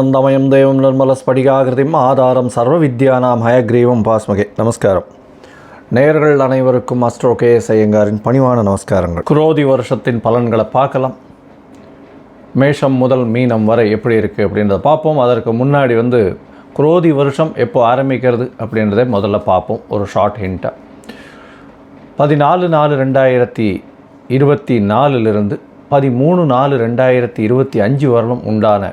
ஞானானந்தமயம் தேவம் நிர்மலஸ்படிகாகிருதிம் ஆதாரம் சர்வ வித்யானாம் ஹயக்ரீவம் பாஸ்மகே. நமஸ்காரம். நேயர்கள் அனைவருக்கும் அஸ்ட்ரோ கே எஸ் ஐயங்காரின் பணிவான நமஸ்காரங்கள். குரோதி வருஷத்தின் பலன்களை பார்க்கலாம். மேஷம் முதல் மீனம் வரை எப்படி இருக்குது அப்படின்றத பார்ப்போம். அதற்கு முன்னாடி வந்து குரோதி வருஷம் எப்போ ஆரம்பிக்கிறது அப்படின்றத முதல்ல பார்ப்போம். ஒரு ஷார்ட் ஹிண்ட்டாக பதினாலு நாலு ரெண்டாயிரத்தி இருபத்தி நாலுலேருந்து பதிமூணு நாலு ரெண்டாயிரத்தி இருபத்தி அஞ்சு வரலும் உண்டான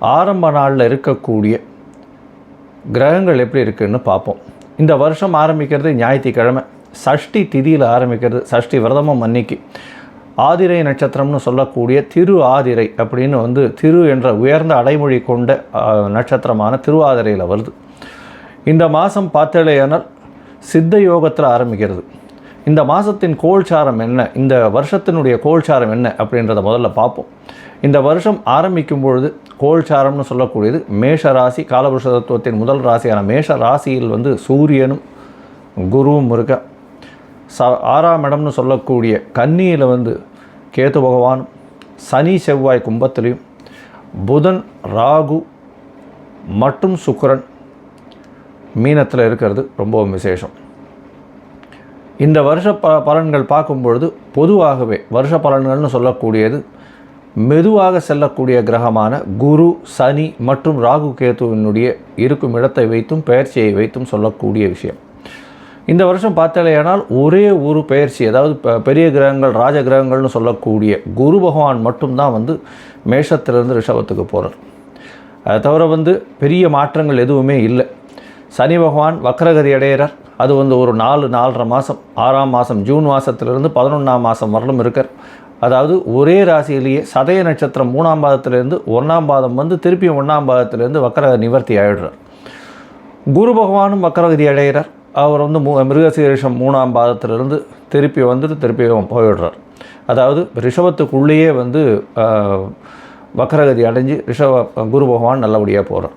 ஆரம்ப நாளில் இருக்கக்கூடிய கிரகங்கள் எப்படி இருக்குதுன்னு பார்ப்போம். இந்த வருஷம் ஆரம்பிக்கிறது ஞாயிற்றுக்கிழமை. சஷ்டி திதியில் ஆரம்பிக்கிறது சஷ்டி விரதமும் அன்னைக்கு. ஆதிரை நட்சத்திரம்னு சொல்லக்கூடிய திரு ஆதிரை அப்படின்னு வந்து திரு என்ற உயர்ந்த அடைமொழி கொண்ட நட்சத்திரமான திருவாதிரையில் வருது. இந்த மாதம் பார்த்தலையானால் சித்த யோகத்தில் ஆரம்பிக்கிறது. இந்த மாதத்தின் கோல்சாரம் என்ன? இந்த வருஷத்தினுடைய கோல்சாரம் என்ன? அப்படின்றத முதல்ல பார்ப்போம். இந்த வருஷம் ஆரம்பிக்கும் பொழுது கோல்சாரம்னு சொல்லக்கூடியது மேஷ ராசி காலபுருஷ தத்துவத்தின் முதல் ராசியான மேஷ ராசியில் வந்து சூரியனும் குருவும் இருக்க. ச ஆறாம் இடம்னு சொல்லக்கூடிய கன்னியில் வந்து கேது பகவானும் சனி செவ்வாய் கும்பத்திலையும் புதன் ராகு மற்றும் சுக்கிரன் மீனத்தில் இருக்கிறது ரொம்பவும் விசேஷம். இந்த வருஷ ப பலன்கள் பார்க்கும்பொழுது பொதுவாகவே வருஷ பலன்கள்னு சொல்லக்கூடியது மெதுவாக செல்லக்கூடிய கிரகமான குரு சனி மற்றும் ராகு கேத்துவினுடைய இருக்கும் இடத்தை வைத்தும் பெயர்ச்சியை வைத்தும் சொல்லக்கூடிய விஷயம். இந்த வருஷம் பார்த்தாலேயானால் ஒரே ஒரு பெயர்ச்சி அதாவது பெரிய கிரகங்கள் ராஜ கிரகங்கள்னு சொல்லக்கூடிய குரு பகவான் மட்டும்தான் வந்து மேஷத்திலிருந்து ரிஷபத்துக்கு போகிறார் அதை தவிர வந்து பெரிய மாற்றங்கள் எதுவுமே இல்லை. சனி பகவான் வக்ரகதி அடையிறார். அது வந்து ஒரு நாலு நாலரை மாதம் ஆறாம் மாதம் ஜூன் மாதத்துலேருந்து பதினொன்றாம் மாதம் வரலும் இருக்கார். அதாவது ஒரே ராசியிலேயே சதய நட்சத்திரம் மூணாம் பாதத்திலேருந்து ஒன்றாம் பாதம் வந்து திருப்பியும் ஒன்றாம் பாதத்திலேருந்து வக்ர நிவர்த்தி ஆகிடுறார் குரு பகவானும் வக்கரகதி அடைகிறார். அவர் வந்து மூ மிருகசீரிஷம் மூணாம் பாதத்திலிருந்து திருப்பி வந்துட்டு திருப்பி போயிடுறார். அதாவது ரிஷபத்துக்குள்ளேயே வந்து வக்கரகதி அடைஞ்சு ரிஷப குரு பகவான் நல்லபடியாக போகிறார்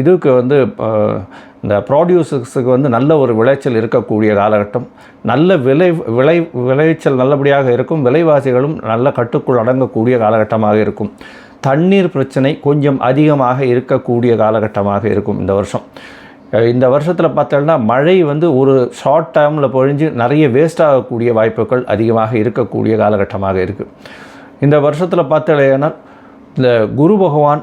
இதுக்கு வந்து இந்த ப்ராடியூசர்ஸுக்கு வந்து நல்ல ஒரு விளைச்சல் இருக்கக்கூடிய காலகட்டம். நல்ல விளை விளை விளைச்சல் நல்லபடியாக இருக்கும். விலைவாசிகளும் நல்ல கட்டுக்குள் அடங்கக்கூடிய காலகட்டமாக இருக்கும். தண்ணீர் பிரச்சனை கொஞ்சம் அதிகமாக இருக்கக்கூடிய காலகட்டமாக இருக்கும் இந்த வருஷம். இந்த வருஷத்தில் பார்த்தோம்னா மழை வந்து ஒரு ஷார்ட் டைமில் பொழிஞ்சு நிறைய வேஸ்ட் ஆகக்கூடிய வாய்ப்புகள் அதிகமாக இருக்கக்கூடிய காலகட்டமாக இருக்குது இந்த வருஷத்தில் பார்த்தோம்னா இந்த குரு பகவான்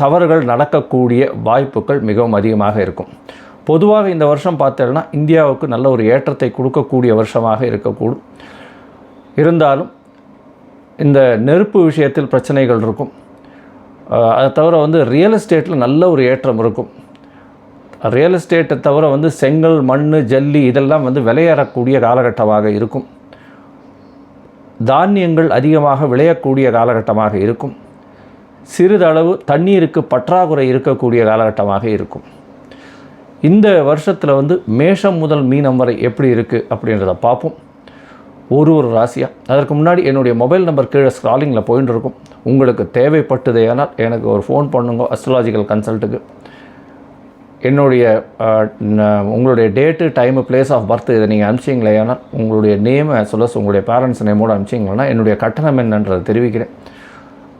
தவறுகள் நடக்கக்கூடிய வாய்ப்புகள் மிகவும் அதிகமாக இருக்கும். பொதுவாக இந்த வருஷம் பார்த்தேன்னா இந்தியாவுக்கு நல்ல ஒரு ஏற்றத்தை கொடுக்கக்கூடிய வருஷமாக இருக்கக்கூடும். இருந்தாலும் இந்த நெருப்பு விஷயத்தில் பிரச்சனைகள் இருக்கும். அதை தவிர வந்து ரியல் எஸ்டேட்டில் நல்ல ஒரு ஏற்றம் இருக்கும். ரியல் எஸ்டேட்டை தவிர வந்து செங்கல் மண் ஜல்லி இதெல்லாம் வந்து விளையாடக்கூடிய காலகட்டமாக இருக்கும். தானியங்கள் அதிகமாக விளையக்கூடிய காலகட்டமாக இருக்கும். சிறிதளவு தண்ணீருக்கு பற்றாக்குறை இருக்கக்கூடிய காலகட்டமாக இருக்கும். இந்த வருஷத்தில் வந்து மேஷம் முதல் மீனம் வரை எப்படி இருக்குது அப்படின்றத பார்ப்போம். ஒரு ஒரு ராசியாக அதற்கு முன்னாடி என்னுடைய மொபைல் நம்பர் கீழே ஸ்க்ராலிங்கில் போயின்னு இருக்கும் உங்களுக்கு தேவைப்பட்டதேனால் எனக்கு ஒரு ஃபோன் பண்ணுங்க அஸ்ட்ராலாஜிக்கல் கன்சல்ட்டுக்கு என்னுடைய உங்களுடைய date time place of birth இதை நீங்கள் அனுப்பிச்சிங்களே ஆனால் உங்களுடைய நேமை as உங்களுடைய பேரண்ட்ஸ் நேமோடு அனுப்பிச்சிங்கன்னா என்னுடைய கட்டணம் என்னன்றதை தெரிவிக்கிறேன்.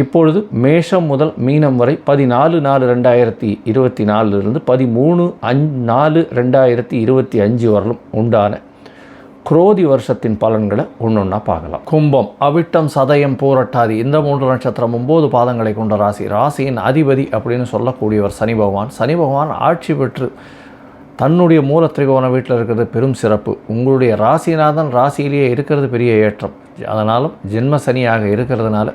இப்பொழுது மேஷம் முதல் மீனம் வரை பதினாலு நாலு ரெண்டாயிரத்தி இருபத்தி நாலுலேருந்து பதிமூணு அஞ் நாலு ரெண்டாயிரத்தி இருபத்தி அஞ்சு வரலும் உண்டான குரோதி வருஷத்தின் பலன்களை ஒன்றொன்றா பார்க்கலாம். கும்பம் அவிட்டம் சதயம் போரட்டாதி இந்த மூன்று நட்சத்திரம் ஒம்பது பாதங்களை கொண்ட ராசி. ராசியின் அதிபதி அப்படின்னு சொல்லக்கூடியவர் சனி பகவான். சனி பகவான் ஆட்சி பெற்று தன்னுடைய மூல திரிகோண வீட்டில் இருக்கிறது பெரும் சிறப்பு. உங்களுடைய ராசிநாதன் ராசியிலேயே இருக்கிறது பெரிய ஏற்றம். அதனாலும் ஜென்ம சனியாக இருக்கிறதுனால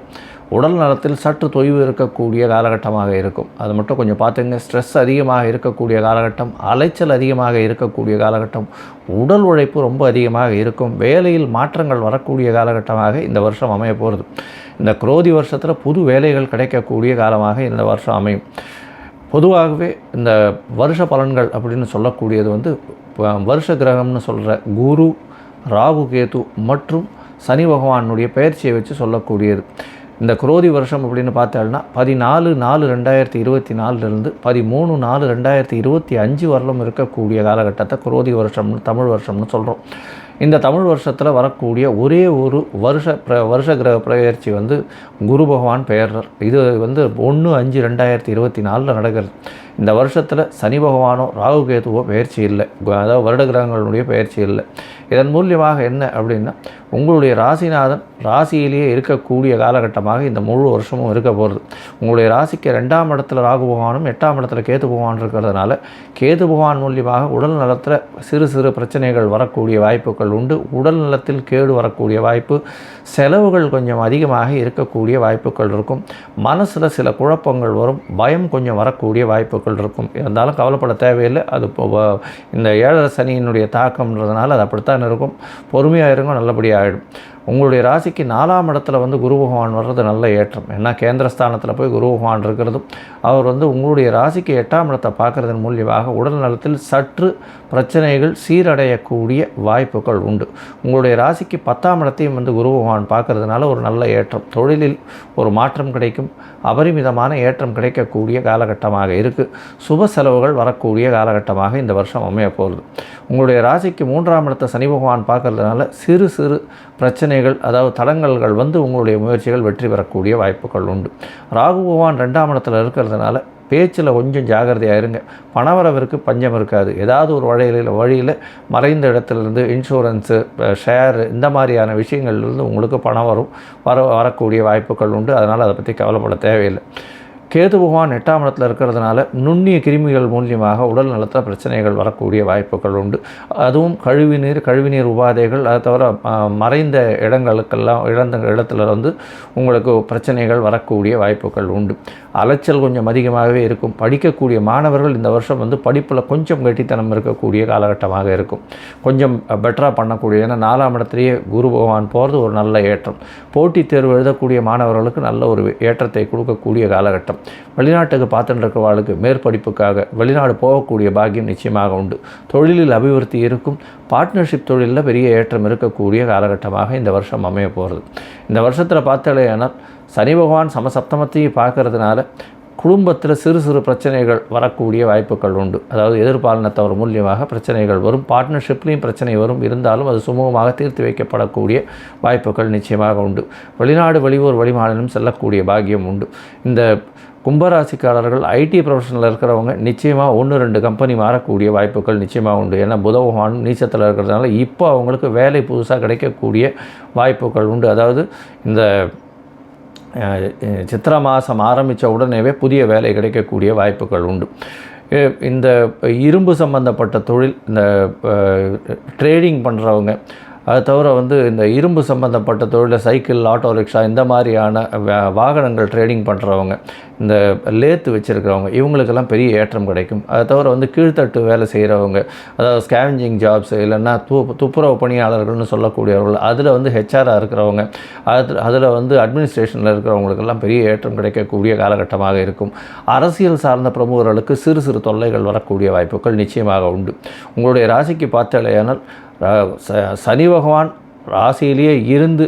உடல் நலத்தில் சற்று தொய்வு இருக்கக்கூடிய காலகட்டமாக இருக்கும். அது மட்டும் கொஞ்சம் பார்த்துங்க. ஸ்ட்ரெஸ் அதிகமாக இருக்கக்கூடிய காலகட்டம் அலைச்சல் அதிகமாக இருக்கக்கூடிய காலகட்டம் உடல் உழைப்பு ரொம்ப அதிகமாக இருக்கும். வேலையில் மாற்றங்கள் வரக்கூடிய காலகட்டமாக இந்த வருஷம் அமைய போகிறது இந்த குரோதி வருஷத்தில் புது வேலைகள் கிடைக்கக்கூடிய காலமாக இந்த வருஷம் அமையும். பொதுவாகவே இந்த வருஷ பலன்கள் அப்படின்னு சொல்லக்கூடியது வந்து வருஷ கிரகம்னு சொல்கிற குரு ராகு கேது மற்றும் சனி பகவானுடைய பெயர்ச்சியை வச்சு சொல்லக்கூடியது. இந்த குரோதி வருஷம் அப்படின்னு பார்த்தோம்னா பதினாலு நாலு ரெண்டாயிரத்தி இருபத்தி நாலுலேருந்து பதிமூணு நாலு ரெண்டாயிரத்தி இருபத்தி அஞ்சு வரலும் இருக்கக்கூடிய காலகட்டத்தை குரோதி வருஷம்னு தமிழ் வருஷம்னு சொல்கிறோம் இந்த தமிழ் வருஷத்தில் வரக்கூடிய ஒரே ஒரு வருஷ பிர வருஷ கிரக பெயர்ச்சி வந்து குரு பகவான் பெயர் இது வந்து ஒன்று அஞ்சு ரெண்டாயிரத்தி இருபத்தி நாலில் நடக்கிறது. இந்த வருஷத்தில் சனி பகவானோ ராகு கேதுவோ பயிற்சி இல்லை. அதாவது வருட கிரகங்களுடைய பயிற்சி இல்லை. இதன் மூலியமாக என்ன அப்படின்னா உங்களுடைய ராசிநாதன் ராசியிலேயே இருக்கக்கூடிய காலகட்டமாக இந்த முழு வருஷமும் இருக்க போகிறது உங்களுடைய ராசிக்கு ரெண்டாம் இடத்துல ராகு பகவானும் எட்டாம் இடத்துல கேது பகவான் இருக்கிறதுனால கேது பகவான் மூலியமாக உடல் நலத்தில் சிறு சிறு பிரச்சனைகள் வரக்கூடிய வாய்ப்புகள் உண்டு. உடல் நலத்தில் கேடு வரக்கூடிய வாய்ப்பு செலவுகள் கொஞ்சம் அதிகமாக இருக்கக்கூடிய வாய்ப்புகள் இருக்கும். மனசில் சில குழப்பங்கள் வரும். பயம் கொஞ்சம் வரக்கூடிய வாய்ப்புகள் இருக்கும் இருந்தாலும் கவலைப்பட தேவையில்லை. அது இந்த ஏழரை சனியினுடைய தாக்கம்ன்றதுனால அது அப்படித்தான் இருக்கும். பொறுமையாக இருக்கும் நல்லபடியாக ஆகிடும் உங்களுடைய ராசிக்கு நாலாம் இடத்துல வந்து குரு பகவான் வர்றது நல்ல ஏற்றம். ஏன்னா கேந்திரஸ்தானத்தில் போய் குரு பகவான் இருக்கிறதும் அவர் வந்து உங்களுடைய ராசிக்கு எட்டாம் இடத்தை பார்க்குறதன் மூலியமாக உடல் நலத்தில் சற்று பிரச்சனைகள் சீரடையக்கூடிய வாய்ப்புகள் உண்டு. உங்களுடைய ராசிக்கு பத்தாம் இடத்தையும் வந்து குரு பகவான் பார்க்கறதுனால ஒரு நல்ல ஏற்றம். தொழிலில் ஒரு மாற்றம் கிடைக்கும். அபரிமிதமான ஏற்றம் கிடைக்கக்கூடிய காலகட்டமாக இருக்குது சுப செலவுகள் வரக்கூடிய காலகட்டமாக இந்த வருஷம் அமைய போகுது உங்களுடைய ராசிக்கு மூன்றாம் இடத்தை சனி பகவான் பார்க்கறதுனால சிறு சிறு பிரச்சனை பிரச்சனைகள் அதாவது தடங்கல்கள் வந்து உங்களுடைய முயற்சிகள் வெற்றி பெறக்கூடிய வாய்ப்புகள் உண்டு. ராகு பகவான் ரெண்டாம் இடத்துல இருக்கிறதுனால பேச்சில் கொஞ்சம் ஜாகிரதையாக இருங்க பணவரவிற்கு பஞ்சம் இருக்காது. ஏதாவது ஒரு வழியில் வழியில் மறைந்த இடத்துலேருந்து இன்சூரன்ஸு ஷேரு இந்த மாதிரியான விஷயங்கள்லேருந்து உங்களுக்கு பணம் வரும் வர வரக்கூடிய வாய்ப்புகள் உண்டு. அதனால் அதை பற்றி கவலைப்பட தேவையில்லை. கேது பகவான் எட்டாம் இடத்துல இருக்கிறதுனால நுண்ணிய கிருமிகள் மூலியமாக உடல் நலத்தில் பிரச்சனைகள் வரக்கூடிய வாய்ப்புகள் உண்டு. அதுவும் கழிவுநீர் கழிவுநீர் உபாதைகள் அதை தவிர மறைந்த இடங்களுக்கெல்லாம் இழந்த இடத்துல வந்து உங்களுக்கு பிரச்சனைகள் வரக்கூடிய வாய்ப்புகள் உண்டு. அலைச்சல் கொஞ்சம் அதிகமாகவே இருக்கும். படிக்கக்கூடிய மாணவர்கள் இந்த வருஷம் வந்து படிப்பில் கொஞ்சம் கெட்டித்தனம் இருக்கக்கூடிய காலகட்டமாக இருக்கும். கொஞ்சம் பெட்டராக பண்ணக்கூடிய ஏன்னா நாலாம் இடத்துலேயே குரு பகவான் போகிறது ஒரு நல்ல ஏற்றம். போட்டித் தேர்வு எழுதக்கூடிய மாணவர்களுக்கு நல்ல ஒரு ஏற்றத்தை கொடுக்கக்கூடிய காலகட்டம். வரும் வெளிநாட்டுக்கு பார்த்துட்டு இருக்கிறவாளுக்கு மேற்படிப்புக்காக வெளிநாடு போகக்கூடிய பாக்கியம் நிச்சயமாக உண்டு. தொழிலில் அபிவிருத்தி இருக்கும். பார்ட்னர்ஷிப் தொழிலில் பெரிய ஏற்றம் இருக்கக்கூடிய காலகட்டமாக இந்த வருஷம் அமைய போகிறது. இந்த வருஷத்தில் பார்த்தாலேயானால் சனி பகவான் சமசப்தமத்தையும் பார்க்கறதுனால குடும்பத்தில் சிறு சிறு பிரச்சனைகள் வரக்கூடிய வாய்ப்புகள் உண்டு. அதாவது எதிர்பாலினத்தவர் மூலியமாக பிரச்சனைகள் வரும். பார்ட்னர்ஷிப்லேயும் பிரச்சனை வரும். இருந்தாலும் அது சுமூகமாக தீர்த்து வைக்கப்படக்கூடிய வாய்ப்புகள் நிச்சயமாக உண்டு. வெளிநாடு வெளியூர் வெளிமாநிலம் செல்லக்கூடிய பாக்கியம் உண்டு. இந்த கும்பராசிக்காரர்கள் ஐடி ப்ரொஃபஷனில் இருக்கிறவங்க நிச்சயமாக ஒன்று ரெண்டு கம்பெனி மாறக்கூடிய வாய்ப்புகள் நிச்சயமாக உண்டு. ஏன்னா புத நீச்சத்தில் இருக்கிறதுனால இப்போ அவங்களுக்கு வேலை புதுசாக கிடைக்கக்கூடிய வாய்ப்புகள் உண்டு. அதாவது இந்த சித்திர மாதம் ஆரம்பித்த உடனேவே புதிய வேலை கிடைக்கக்கூடிய வாய்ப்புகள் உண்டு. இந்த இரும்பு சம்பந்தப்பட்ட தொழில் இந்த ட்ரேடிங் பண்ணுறவங்க அது தவிர வந்து இந்த இரும்பு சம்பந்தப்பட்ட தொழில் சைக்கிள் ஆட்டோ ரிக்ஷா இந்த மாதிரியான வாகனங்கள் ட்ரேடிங் பண்ணுறவங்க இந்த லேத்து வச்சுருக்கிறவங்க இவங்களுக்கெல்லாம் பெரிய ஏற்றம் கிடைக்கும். அது தவிர வந்து கீழ்த்தட்டு வேலை செய்கிறவங்க அதாவது ஸ்கேவிஞ்சிங் ஜாப்ஸ் இல்லைன்னா து துப்புரவு பணியாளர்கள்னு சொல்லக்கூடியவர்கள் அதில் வந்து ஹெச்ஆராக இருக்கிறவங்க அது அதில் வந்து அட்மினிஸ்ட்ரேஷனில் இருக்கிறவங்களுக்கெல்லாம் பெரிய ஏற்றம் கிடைக்கக்கூடிய காலகட்டமாக இருக்கும். அரசியல் சார்ந்த பிரமுகர்களுக்கு சிறு சிறு தொல்லைகள் வரக்கூடிய வாய்ப்புகள் நிச்சயமாக உண்டு. உங்களுடைய ராசிக்கு பார்த்தாலேயானால் சனி பகவான் ராசியிலேயே இருந்து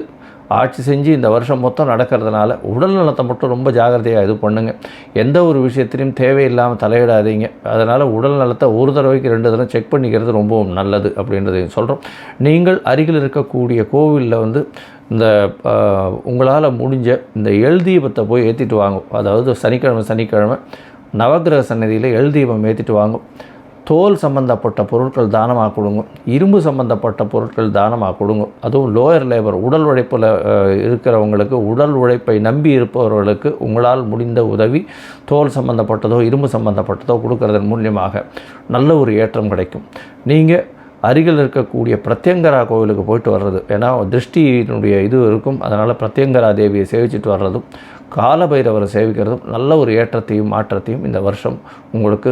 ஆட்சி செஞ்சு இந்த வருஷம் மொத்தம் நடக்கிறதுனால உடல் நலத்தை மட்டும் ரொம்ப ஜாகிரதையாக இது பண்ணுங்கள் எந்த ஒரு விஷயத்திலையும் தேவையில்லாமல் தலையிடாதீங்க. அதனால் உடல் நலத்தை ஒரு தடவைக்கு ரெண்டு தடவை செக் பண்ணிக்கிறது ரொம்பவும் நல்லது அப்படின்றதையும் சொல்கிறோம் நீங்கள் அருகில் இருக்கக்கூடிய கோவிலில் வந்து இந்த உங்களால் முடிஞ்ச இந்த எழுதீபத்தை போய் ஏற்றிட்டு வாங்க. அதாவது சனிக்கிழமை சனிக்கிழமை நவக்கிரக சன்னதியில் எழுதீபம் தீபம் ஏற்றிட்டு வாங்கும் தோல் சம்பந்தப்பட்ட பொருட்கள் தானமாக கொடுங்க. இரும்பு சம்பந்தப்பட்ட பொருட்கள் தானமாக கொடுங்க. அதுவும் லோயர் லேபர் உடல் உழைப்பில் இருக்கிறவங்களுக்கு உடல் உழைப்பை நம்பி இருப்பவர்களுக்கு உங்களால் முடிந்த உதவி தோல் சம்பந்தப்பட்டதோ இரும்பு சம்பந்தப்பட்டதோ கொடுக்கறதன் மூலியமாக நல்ல ஒரு ஏற்றம் கிடைக்கும். நீங்கள் அருகில் இருக்கக்கூடிய பிரத்யங்கரா கோவிலுக்கு போயிட்டு வர்றது ஏன்னா திருஷ்டியினுடைய இது இருக்கும். அதனால் பிரத்யங்கரா தேவியை சேவிச்சிட்டு வர்றதும் காலபைரவரை சேவிக்கிறதும் நல்ல ஒரு ஏற்றத்தையும் மாற்றத்தையும் இந்த வருஷம் உங்களுக்கு